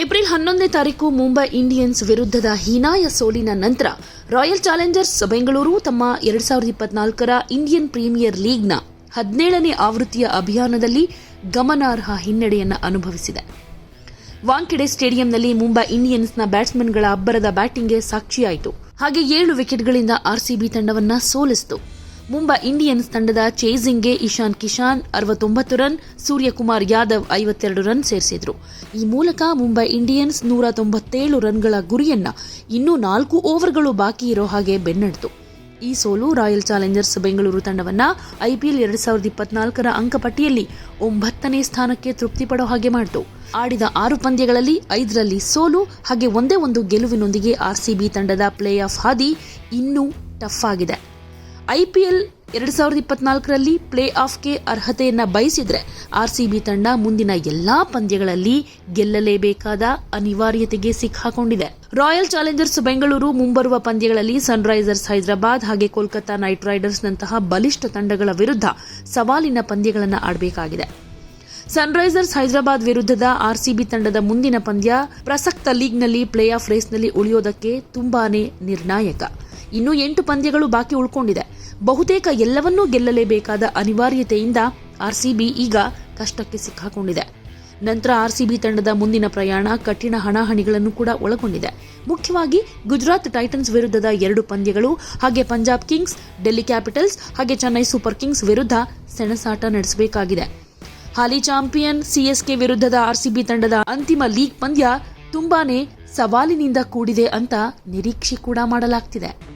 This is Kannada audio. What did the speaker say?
ಏಪ್ರಿಲ್ ಹನ್ನೊಂದನೇ ತಾರೀಕು ಮುಂಬೈ ಇಂಡಿಯನ್ಸ್ ವಿರುದ್ಧದ ಹೀನಾಯ ಸೋಲಿನ ನಂತರ ರಾಯಲ್ ಚಾಲೆಂಜರ್ಸ್ ಬೆಂಗಳೂರು ತಮ್ಮ ಎರಡ್ ಸಾವಿರದ ಇಪ್ಪತ್ನಾಲ್ಕರ ಇಂಡಿಯನ್ ಪ್ರೀಮಿಯರ್ ಲೀಗ್ನ ಹದಿನೇಳನೇ ಆವೃತ್ತಿಯ ಅಭಿಯಾನದಲ್ಲಿ ಗಮನಾರ್ಹ ಹಿನ್ನಡೆಯನ್ನು ಅನುಭವಿಸಿದೆ. ವಾಂಖೆಡೆ ಸ್ಟೇಡಿಯಂನಲ್ಲಿ ಮುಂಬೈ ಇಂಡಿಯನ್ಸ್ನ ಬ್ಯಾಟ್ಸ್ಮನ್ಗಳ ಅಬ್ಬರದ ಬ್ಯಾಟಿಂಗ್ಗೆ ಸಾಕ್ಷಿಯಾಯಿತು. ಹಾಗೆ ಏಳು ವಿಕೆಟ್ಗಳಿಂದ ಆರ್ಸಿಬಿ ತಂಡವನ್ನ ಸೋಲಿಸಿತು. ಮುಂಬೈ ಇಂಡಿಯನ್ಸ್ ತಂಡದ ಚೇಸಿಂಗ್ಗೆ ಇಶಾನ್ ಕಿಶಾನ್ ಅರವತ್ತೊಂಬತ್ತು ರನ್, ಸೂರ್ಯಕುಮಾರ್ ಯಾದವ್ ಐವತ್ತೆರಡು ರನ್ ಸೇರಿಸಿದ್ರು. ಈ ಮೂಲಕ ಮುಂಬೈ ಇಂಡಿಯನ್ಸ್ ನೂರ ತೊಂಬತ್ತೇಳು ರನ್ಗಳ ಗುರಿಯನ್ನ ಇನ್ನೂ ನಾಲ್ಕು ಓವರ್ಗಳು ಬಾಕಿ ಇರೋ ಹಾಗೆ ಬೆನ್ನಟ್ಟಿತು ಈ ಸೋಲು ರಾಯಲ್ ಚಾಲೆಂಜರ್ಸ್ ಬೆಂಗಳೂರು ತಂಡವನ್ನ ಐಪಿಎಲ್ ಎರಡ್ ಸಾವಿರದ ಇಪ್ಪತ್ನಾಲ್ಕರ ಅಂಕಪಟ್ಟಿಯಲ್ಲಿ ಒಂಬತ್ತನೇ ಸ್ಥಾನಕ್ಕೆ ತೃಪ್ತಿಪಡೋ ಹಾಗೆ ಮಾಡಿತು. ಆಡಿದ ಆರು ಪಂದ್ಯಗಳಲ್ಲಿ ಐದರಲ್ಲಿ ಸೋಲು, ಹಾಗೆ ಒಂದೇ ಒಂದು ಗೆಲುವಿನೊಂದಿಗೆ ಆರ್ಸಿಬಿ ತಂಡದ ಪ್ಲೇ ಆಫ್ ಹಾದಿ ಇನ್ನೂ ಟಫ್ ಆಗಿದೆ. ಐಪಿಎಲ್ ಎರಡ್ ಸಾವಿರದ ಇಪ್ಪತ್ನಾಲ್ಕರಲ್ಲಿ ಪ್ಲೇ ಆಫ್ಗೆ ಅರ್ಹತೆಯನ್ನ ಬಯಸಿದ್ರೆ ಆರ್ಸಿಬಿ ತಂಡ ಮುಂದಿನ ಎಲ್ಲಾ ಪಂದ್ಯಗಳಲ್ಲಿ ಗೆಲ್ಲಲೇಬೇಕಾದ ಅನಿವಾರ್ಯತೆಗೆ ಸಿಕ್ಕಾಕೊಂಡಿದೆ. ರಾಯಲ್ ಚಾಲೆಂಜರ್ಸ್ ಬೆಂಗಳೂರು ಮುಂಬರುವ ಪಂದ್ಯಗಳಲ್ಲಿ ಸನ್ರೈಸರ್ಸ್ ಹೈದರಾಬಾದ್ ಹಾಗೆ ಕೋಲ್ಕತಾ ನೈಟ್ ರೈಡರ್ಸ್ನಂತಹ ಬಲಿಷ್ಠ ತಂಡಗಳ ವಿರುದ್ಧ ಸವಾಲಿನ ಪಂದ್ಯಗಳನ್ನು ಆಡಬೇಕಾಗಿದೆ. ಸನ್ರೈಸರ್ಸ್ ಹೈದರಾಬಾದ್ ವಿರುದ್ಧದ ಆರ್ಸಿಬಿ ತಂಡದ ಮುಂದಿನ ಪಂದ್ಯ ಪ್ರಸಕ್ತ ಲೀಗ್ನಲ್ಲಿ ಪ್ಲೇ ಆಫ್ ರೇಸ್ನಲ್ಲಿ ಉಳಿಯೋದಕ್ಕೆ ತುಂಬಾನೇ ನಿರ್ಣಾಯಕ. ಇನ್ನು ಎಂಟು ಪಂದ್ಯಗಳು ಬಾಕಿ ಉಳ್ಕೊಂಡಿದೆ. ಬಹುತೇಕ ಎಲ್ಲವನ್ನೂ ಗೆಲ್ಲಲೇಬೇಕಾದ ಅನಿವಾರ್ಯತೆಯಿಂದ ಆರ್ಸಿಬಿ ಈಗ ಕಷ್ಟಕ್ಕೆ ಸಿಕ್ಕಾಕೊಂಡಿದೆ. ನಂತರ ಆರ್ಸಿಬಿ ತಂಡದ ಮುಂದಿನ ಪ್ರಯಾಣ ಕಠಿಣ ಹಣಾಹಣಿಗಳನ್ನು ಕೂಡ ಒಳಗೊಂಡಿದೆ. ಮುಖ್ಯವಾಗಿ ಗುಜರಾತ್ ಟೈಟನ್ಸ್ ವಿರುದ್ಧದ ಎರಡು ಪಂದ್ಯಗಳು, ಹಾಗೆ ಪಂಜಾಬ್ ಕಿಂಗ್ಸ್, ಡೆಲ್ಲಿ ಕ್ಯಾಪಿಟಲ್ಸ್, ಹಾಗೆ ಚೆನ್ನೈ ಸೂಪರ್ ಕಿಂಗ್ಸ್ ವಿರುದ್ಧ ಸೆಣಸಾಟ ನಡೆಸಬೇಕಾಗಿದೆ. ಹಾಲಿ ಚಾಂಪಿಯನ್ ಸಿಎಸ್ಕೆ ವಿರುದ್ಧದ ಆರ್ಸಿಬಿ ತಂಡದ ಅಂತಿಮ ಲೀಗ್ ಪಂದ್ಯ ತುಂಬಾನೇ ಸವಾಲಿನಿಂದ ಕೂಡಿದೆ ಅಂತ ನಿರೀಕ್ಷೆ ಕೂಡ ಮಾಡಲಾಗ್ತಿದೆ.